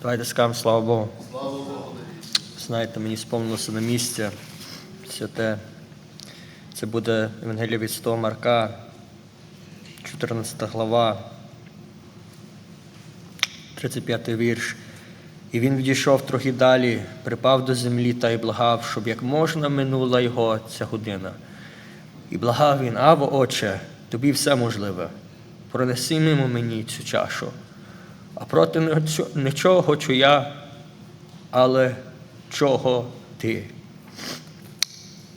Давайте скажемо слава Богу. Слава Богу. Знаєте, мені сповнилося на місці святе. Це буде Евангелія від Святого Марка, 14 глава, 35 вірш. І він відійшов трохи далі, припав до землі та й благав, щоб як можна минула його ця година. І благав він, Аво, Отче, тобі все можливе. Пронеси мимо мені цю чашу. А проти нічо- нічого хочу я, але чого ти?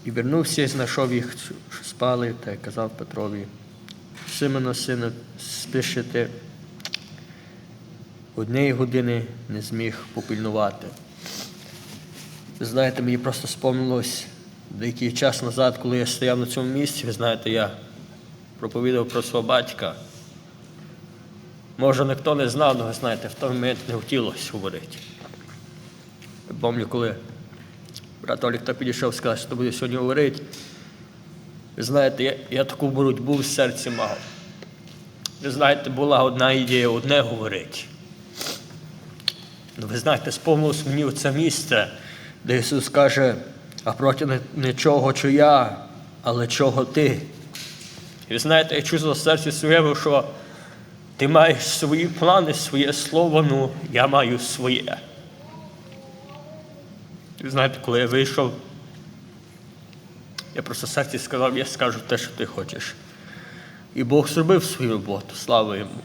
І вернувся і знайшов їх, що спали, та й казав Петрові, Симоно, сину, спиши ти, однієї години не зміг попильнувати. Ви знаєте, мені просто спомнилось деякий час назад, коли я стояв на цьому місці, ви знаєте, я проповідав про свого батька. Може, ніхто не знав, але знаєте, в той момент не хотілося говорити. Пам'ятаю, коли брат Олік так підійшов, сказав, що буде сьогодні говорити. Ви знаєте, я, я таку боротьбу в серці мав. Ви знаєте, була одна ідея, одне говорити. Ну, ви знаєте, сповнилось мені оце місце, де Ісус каже, а проти не, чого чи я, але чого ти. І ви знаєте, я чувствував в серці своєму, що ти маєш свої плани, своє слово, ну я маю своє. Ви знаєте, коли я вийшов, я просто серці сказав, я скажу те, що ти хочеш. І Бог зробив свою роботу, слава йому.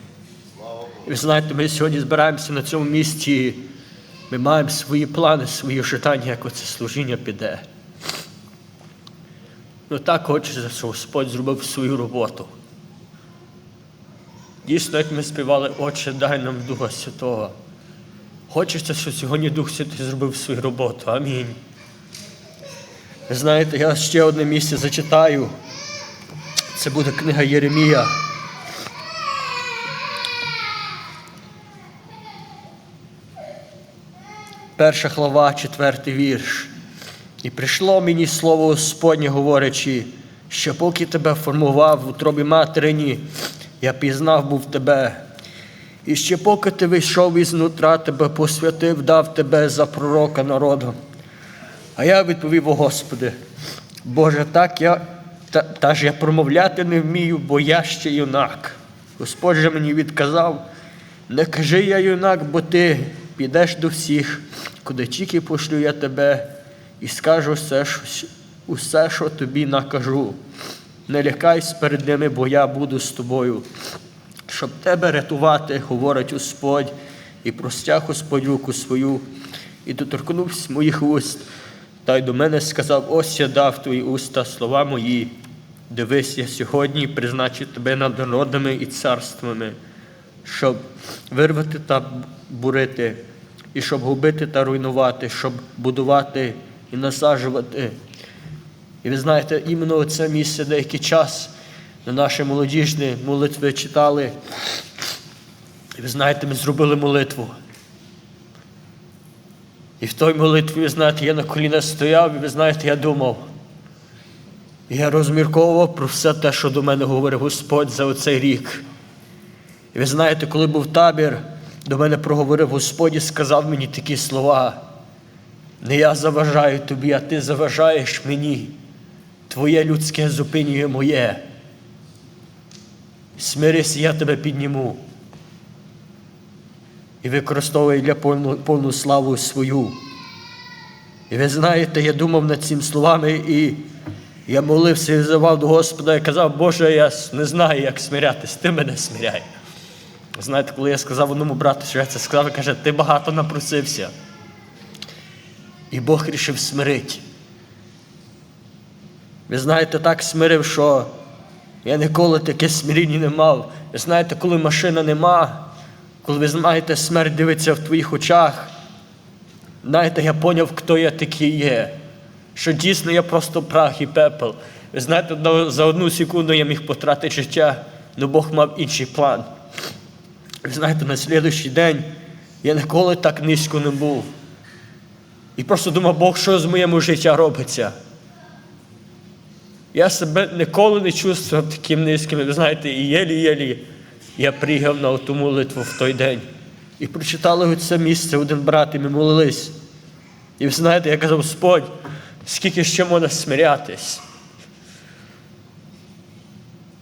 І ви знаєте, ми сьогодні збираємося на цьому місці, ми маємо свої плани, свої ожидання, як оце служіння піде. Ну так хочеться, що Господь зробив свою роботу. Дійсно, як ми співали, Отче, дай нам Духа Святого. Хочеться, щоб сьогодні Дух Святий зробив свою роботу. Амінь. Знаєте, я ще одне місце зачитаю. Це буде книга Єремія. Перша глава, четвертий вірш. І прийшло мені слово Господнє, говорячи, що поки тебе формував в утробі материні, я пізнав був тебе. І ще поки ти вийшов із нутра, тебе посвятив, дав тебе за пророка народу. А я відповів, о Господи, Боже, так я, та, та ж я промовляти не вмію, бо я ще юнак. Господь же мені відказав, не кажи я юнак, бо ти підеш до всіх, куди тільки пошлю я тебе, і скажу все, що, усе, що тобі накажу. Не лякайся перед ними, бо я буду з тобою. Щоб тебе рятувати, говорить Господь, і простяг Господь руку свою, і доторкнувся моїх уст, та й до мене сказав: ось я дав твої уста, слова мої. Дивись, я сьогодні призначив тебе над народами і царствами, щоб вирвати та бурити, і щоб губити та руйнувати, щоб будувати і насаджувати. І ви знаєте, іменно це місце деякий час на наші молодіжні молитви читали. І ви знаєте, ми зробили молитву. І в той молитві, ви знаєте, я на коліна стояв, і ви знаєте, я думав. І я розмірковував про все те, що до мене говорив Господь за оцей рік. І ви знаєте, коли був табір, до мене проговорив Господь і сказав мені такі слова. Не я заважаю тобі, а ти заважаєш мені. Твоє людське зупинює моє. Смирись, я тебе підніму. І використовує для повну, повну славу свою. І ви знаєте, я думав над цими словами, і я молився і взивав до Господа і казав, Боже, я не знаю, як смирятись, ти мене смиряй. Знаєте, коли я сказав одному брату, що я це сказав, він каже, ти багато напросився. І Бог рішив смирити. Ви знаєте, так смирив, що я ніколи таке смиріння не мав. Ви знаєте, коли машина нема, коли ви знаєте, смерть дивиться в твоїх очах, знаєте, я поняв, хто я такий є. Що дійсно я просто прах і пепел. Ви знаєте, за одну секунду я міг потратити життя, але Бог мав інший план. Ви знаєте, на слідуючий день я ніколи так низько не був. І просто думав, Бог, що з моєму життя робиться. Я себе ніколи не чувствував таким низьким. Ви знаєте, і єлі-єлі я приїхав на ту молитву в той день. І прочитали це місце один брат, і ми молились. І ви знаєте, я казав, Господь, скільки ще можна смирятись.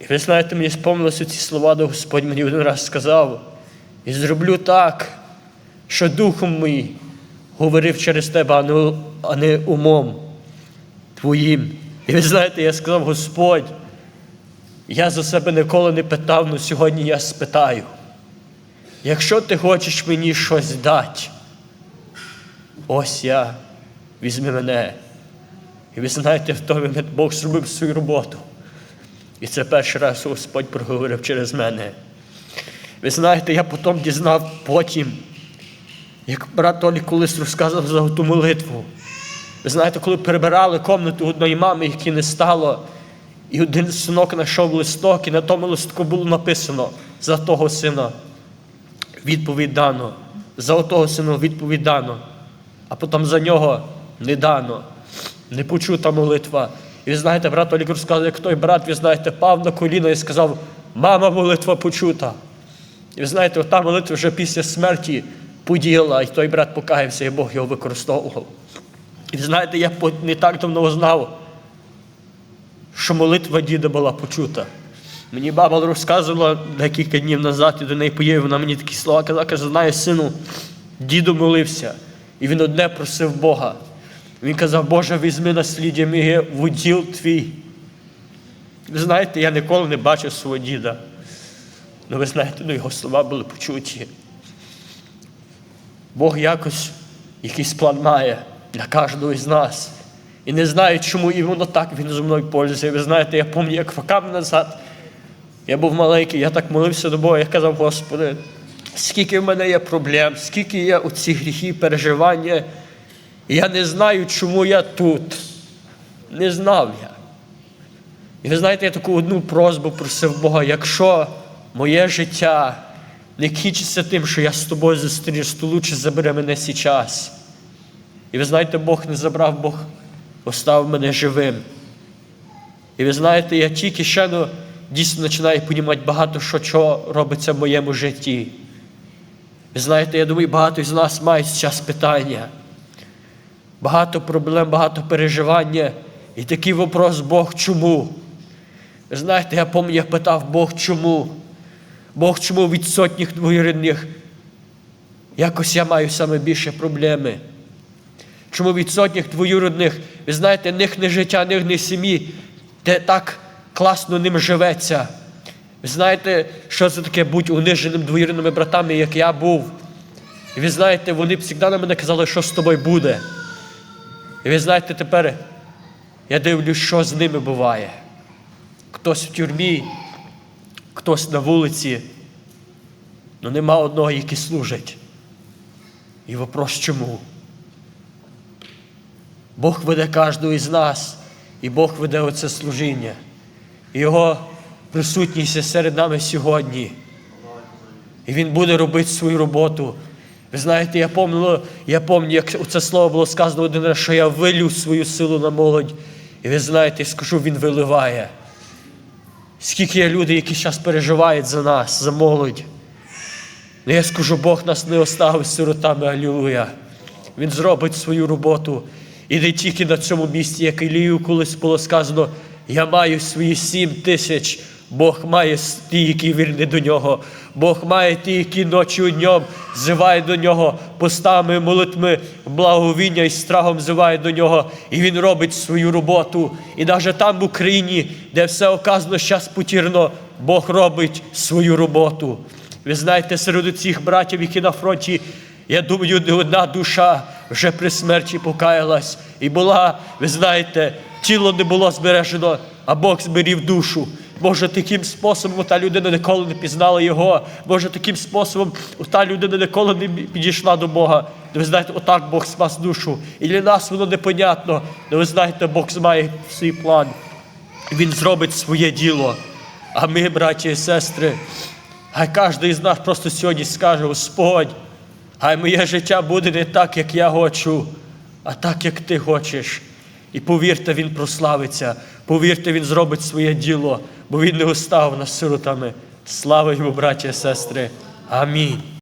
І ви знаєте, мені спомнилися ці слова, де Господь мені один раз сказав, і зроблю так, що духом мій говорив через тебе, а не умом твоїм. І ви знаєте, я сказав, Господь, я за себе ніколи не питав, але сьогодні я спитаю. Якщо ти хочеш мені щось дати, ось я, візьми мене. І ви знаєте, в той момент Бог зробив свою роботу. І це перший раз Господь проговорив через мене. Ви знаєте, я потім дізнав потім, як брат Толі колись розказував за ту молитву. Ви знаєте, коли перебирали комнату одної мами, які не стало, і один синок знайшов листок, і на тому листку було написано за того сина відповідь дано, за отого сина відповідь дано, а потім за нього не дано, не почута молитва. І ви знаєте, брат Олік розказує, як той брат, ви знаєте, пав на коліна і сказав, мама, молитва почута. І ви знаєте, ота молитва вже після смерті подіяла, і той брат покаявся, і Бог його використовував. І знаєте, я не так давно знав, що молитва діда була почута. Мені баба розказувала декілька днів назад, і до неї поїв, вона мені такі слова казала, каже, знаєш, сину, діду молився, і він одне просив Бога. Він казав, Боже, візьми насліддя моє в твій. Ви знаєте, я ніколи не бачив свого діда. Ну, ви знаєте, ну, його слова були почуті. Бог якось якийсь план має для кожного із нас. І не знаю, чому і воно так він зі мною пользується. Ви знаєте, я пам'ятаю, як роками назад я був маленький, я так молився до Бога, я казав, Господи, скільки в мене є проблем, скільки є оці гріхи, переживання. Я не знаю, чому я тут. Не знав я. І ви знаєте, я таку одну просьбу просив Бога, якщо моє життя не кінчиться тим, що я з тобою зустрінусь, то лучше забере мене сейчас. І ви знаєте, Бог не забрав, Бог оставив мене живим. І ви знаєте, я тільки ще ну, дійсно починаю розуміти багато що чого робиться в моєму житті. Ви знаєте, я думаю, багато з нас мають зараз питання. Багато проблем, багато переживання. І такий вопрос Бог чому? Ви знаєте, я пам'ятаю, я питав Бог чому? Бог чому від сотніх двоюрідних якось я маю саме більше проблеми? Чому від сотніх двоюрідних, ви знаєте, них не життя, них не сім'ї, де так класно ним живеться. Ви знаєте, що це таке бути униженим двоюрідними братами, як я був. І ви знаєте, вони завжди на мене казали, що з тобою буде. І ви знаєте, тепер я дивлюсь, що з ними буває. Хтось в тюрмі, хтось на вулиці, але нема одного, який служить. І вопрос чому? Бог веде кожного із нас, і Бог веде оце служіння. Його присутність серед нами сьогодні. І Він буде робити свою роботу. Ви знаєте, я пам'ятаю, я пам'ятаю, як це слово було сказано один раз, що я вилю свою силу на молодь. І ви знаєте, скажу, він виливає. Скільки є людей, які зараз переживають за нас, за молодь. Ну, я скажу, Бог нас не оставить сиротами, алілуя. Він зробить свою роботу. І не тільки на цьому місці, як Ілію колись було сказано, я маю свої сім тисяч. Бог має ті, які вірні до нього. Бог має ті, які ночі і днем зивають до нього постами, молитвами, благовіння і страхом зивають до нього. І він робить свою роботу. І навіть там в Україні, де все оказано зараз потірно, Бог робить свою роботу. Ви знаєте, серед цих братів, які на фронті, я думаю, не одна душа вже при смерті покаялась. І була, ви знаєте, тіло не було збережено, а Бог зберів душу. Може, таким способом та людина ніколи не пізнала Його. Може, таким способом та людина ніколи не підійшла до Бога. Ви знаєте, отак Бог спас душу. І для нас воно непонятно. Але ви знаєте, Бог має свій план. Він зробить своє діло. А ми, браті і сестри, хай кожен із нас просто сьогодні скаже, Господь, хай моє життя буде не так, як я хочу, а так, як ти хочеш. І повірте, він прославиться, повірте, він зробить своє діло, бо він не устав нас сиротами. Слава йому, браті і сестри. Амінь.